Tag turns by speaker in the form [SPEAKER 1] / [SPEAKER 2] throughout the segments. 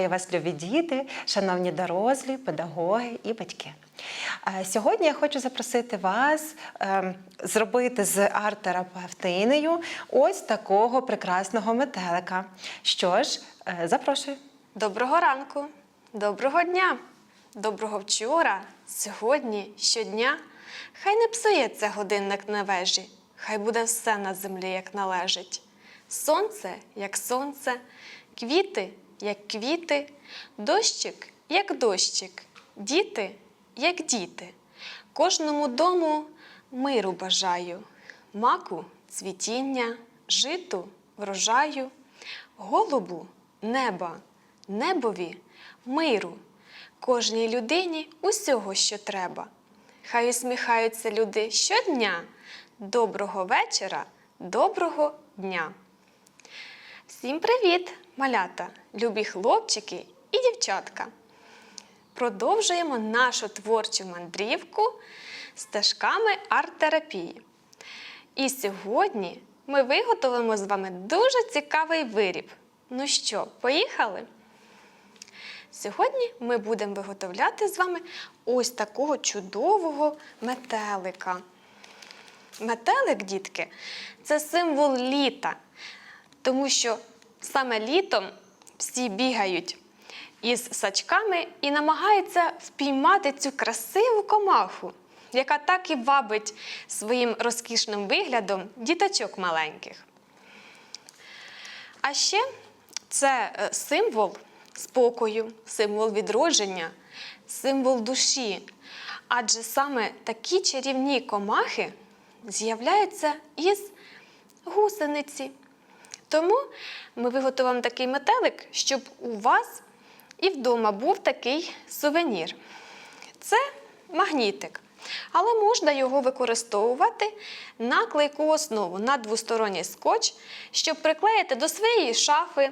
[SPEAKER 1] Вітаю вас, любі діти, шановні дорослі, педагоги і батьки. Е, Сьогодні я хочу запросити вас ем, зробити з арт-терапевтинею ось такого прекрасного метелика. Що ж, е, запрошую.
[SPEAKER 2] Доброго ранку, доброго дня, доброго вчора, сьогодні, щодня. Хай не псується годинник на вежі, хай буде все на землі, як належить. Сонце, як сонце, квіти, як квіти, дощик, як дощик, діти, як діти. Кожному дому миру бажаю, маку цвітіння, житу врожаю, голубу неба, небові миру, кожній людині усього, що треба. Хай усміхаються люди щодня. Доброго вечора, доброго дня! Всім привіт, малята, любі хлопчики і дівчатка! Продовжуємо нашу творчу мандрівку стежками арт-терапії. І сьогодні ми виготовимо з вами дуже цікавий виріб. Ну що, поїхали? Сьогодні ми будемо виготовляти з вами ось такого чудового метелика. Метелик, дітки, це символ літа, тому що саме літом всі бігають із сачками і намагаються впіймати цю красиву комаху, яка так і вабить своїм розкішним виглядом діточок маленьких. А ще це е, символ спокою, символ відродження, символ душі. Адже саме такі чарівні комахи з'являються із гусениці. Тому ми виготовимо такий метелик, щоб у вас і вдома був такий сувенір. Це магнітик. Але можна його використовувати на клейку основу, на двосторонній скотч, щоб приклеїти до своєї шафи,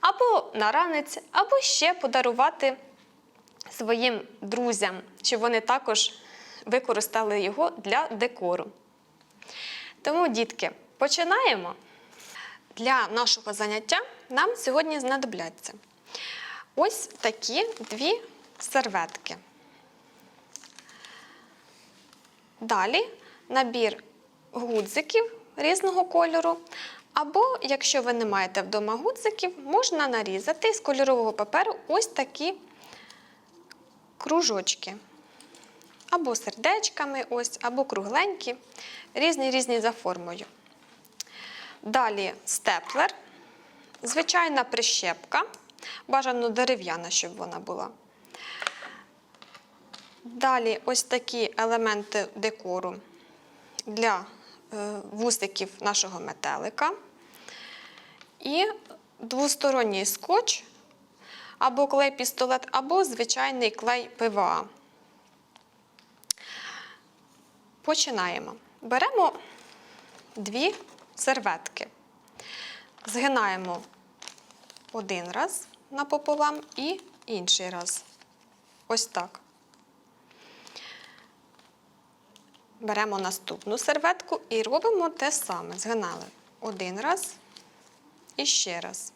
[SPEAKER 2] або на ранець, або ще подарувати своїм друзям, щоб вони також використали його для декору. Тому, дітки, починаємо. Для нашого заняття нам сьогодні знадобляться ось такі дві серветки. Далі набір гудзиків різного кольору. Або, якщо ви не маєте вдома гудзиків, можна нарізати з кольорового паперу ось такі кружочки. Або сердечками, ось, або кругленькі, різні різні за формою. Далі степлер, звичайна прищепка, бажано дерев'яна, щоб вона була. Далі ось такі елементи декору для е, вусиків нашого метелика. І двосторонній скотч, або клей-пістолет, або звичайний клей ПВА. Починаємо. Беремо дві серветки. Згинаємо один раз напополам і інший раз. Ось так. Беремо наступну серветку і робимо те саме. Згинали один раз і ще раз.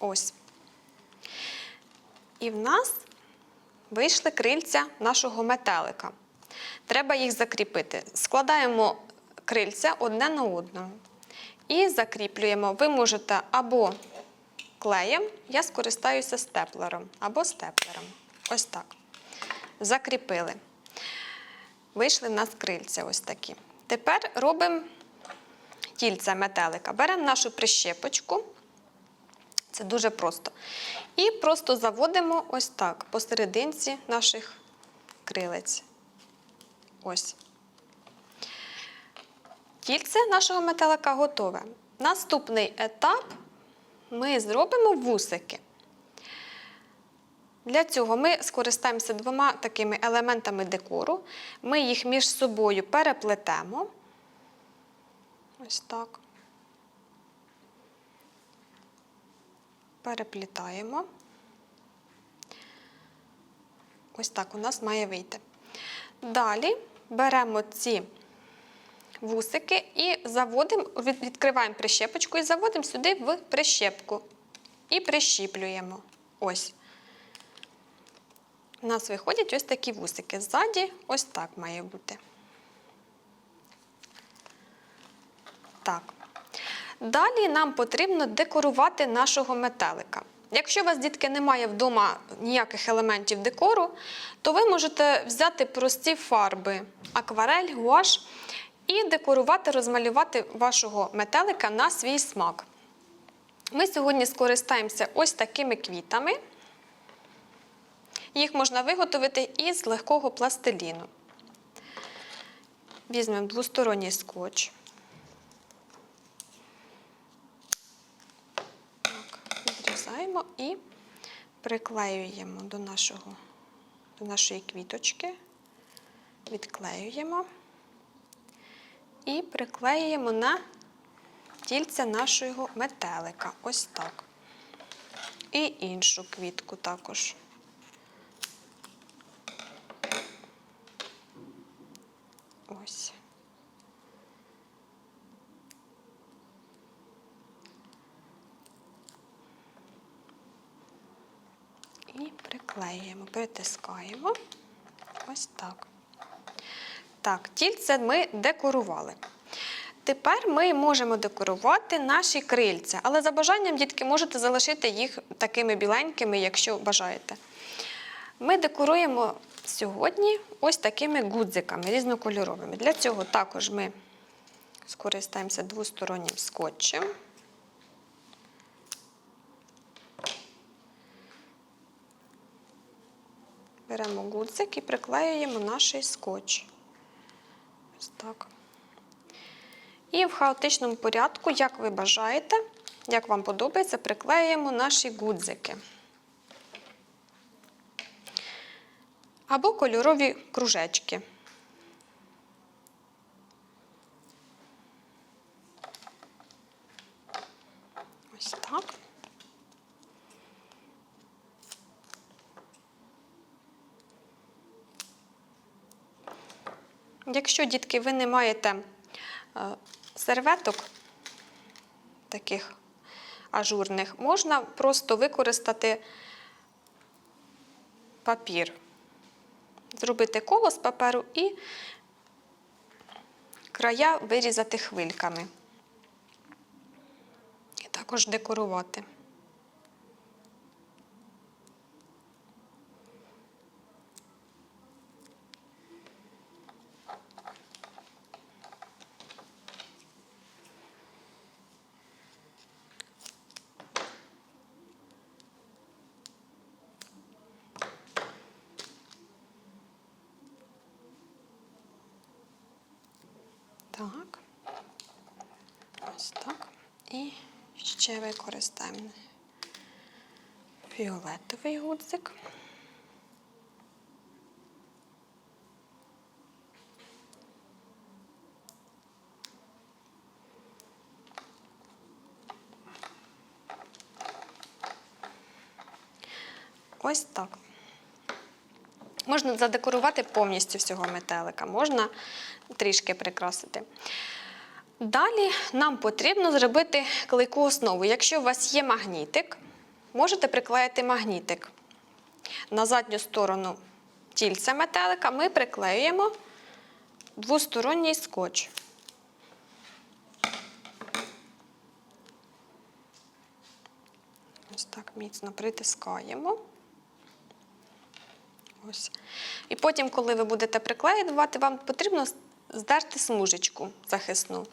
[SPEAKER 2] Ось. І в нас вийшли крильця нашого метелика. Треба їх закріпити. Складаємо крильця одне на одного і закріплюємо. Ви можете або клеєм, я скористаюся степлером, або степлером. Ось так. Закріпили. Вийшли в нас крильця ось такі. Тепер робимо тільця метелика. Беремо нашу прищепочку. Це дуже просто. І просто заводимо ось так посерединці наших крилець. Ось. Тільце нашого метелика готове. Наступний етап ми зробимо вусики. Для цього ми скористаємося двома такими елементами декору. Ми їх між собою переплетемо. Ось так. Переплітаємо. Ось так у нас має вийти. Далі беремо ці вусики і заводимо, відкриваємо прищепочку і заводимо сюди в прищепку. І прищіплюємо. Ось. У нас виходять ось такі вусики. Ззаді ось так має бути. Так. Далі нам потрібно декорувати нашого метелика. Якщо у вас, дітки, немає вдома ніяких елементів декору, то ви можете взяти прості фарби, акварель, гуаш і декорувати, розмалювати вашого метелика на свій смак. Ми сьогодні скористаємося ось такими квітами. Їх можна виготовити із легкого пластиліну. Візьмемо двосторонній скотч. Так, відрізаємо і приклеюємо до, нашого, до нашої квіточки, відклеюємо і приклеюємо на тільце нашого метелика. Ось так. І іншу квітку також. Ось. І приклеюємо, притискаємо. Ось так. Так, тільце ми декорували. Тепер ми можемо декорувати наші крильця, але за бажанням, дітки, можете залишити їх такими біленькими, якщо бажаєте. Ми декоруємо сьогодні ось такими гудзиками різнокольоровими. Для цього також ми скористаємося двостороннім скотчем. Беремо гудзик і приклеюємо наш скотч. Ось так. І в хаотичному порядку, як ви бажаєте, як вам подобається, приклеюємо наші гудзики. Або кольорові кружечки. Ось так. Якщо, дітки, ви не маєте е, серветок таких ажурних, можна просто використати папір, зробити коло з паперу і края вирізати хвильками. І також декорувати. Так. Ось так. І ще використаємо фіолетовий гудзик. Ось так. Можна задекорувати повністю всього метелика, можна трішки прикрасити. Далі нам потрібно зробити клейку основу. Якщо у вас є магнітик, можете приклеїти магнітик. На задню сторону тільця метелика ми приклеюємо двосторонній скотч. Ось так міцно притискаємо. Ось. І потім, коли ви будете приклеювати, вам потрібно здерти смужечку захисну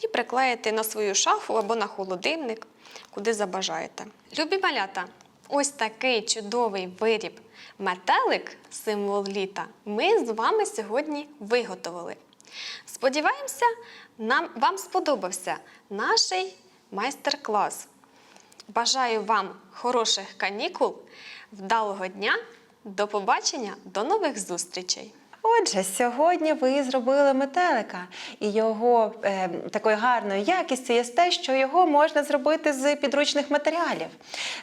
[SPEAKER 2] і приклеїти на свою шафу або на холодильник, куди забажаєте. Любі малята, ось такий чудовий виріб метелик, символ літа, ми з вами сьогодні виготовили. Сподіваємося, нам, вам сподобався наш майстер-клас. Бажаю вам хороших канікул, вдалого дня. До побачення, до нових зустрічей!
[SPEAKER 1] Отже, сьогодні ви зробили метелика, і його е, такою гарною якістю є те, що його можна зробити з підручних матеріалів.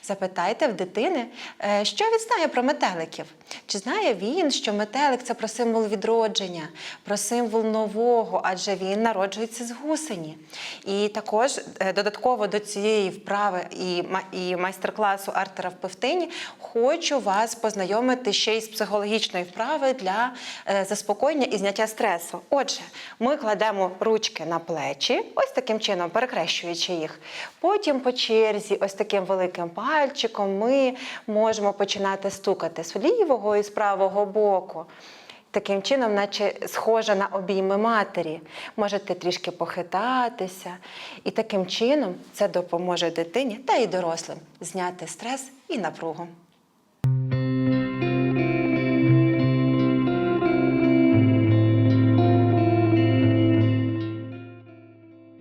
[SPEAKER 1] Запитайте в дитини, е, що він знає про метеликів. Чи знає він, що метелик це про символ відродження, про символ нового, адже він народжується з гусені. І також е, додатково до цієї вправи і, і майстер-класу Артера в Певтині хочу вас познайомити ще й з психологічної вправи для е, заспокоєння і зняття стресу. Отже, ми кладемо ручки на плечі, ось таким чином, перекрещуючи їх. Потім по черзі, ось таким великим пальчиком, ми можемо починати стукати з лівого і з правого боку. Таким чином, наче схожа на обійми матері. Можете трішки похитатися. І таким чином це допоможе дитині та й дорослим зняти стрес і напругу.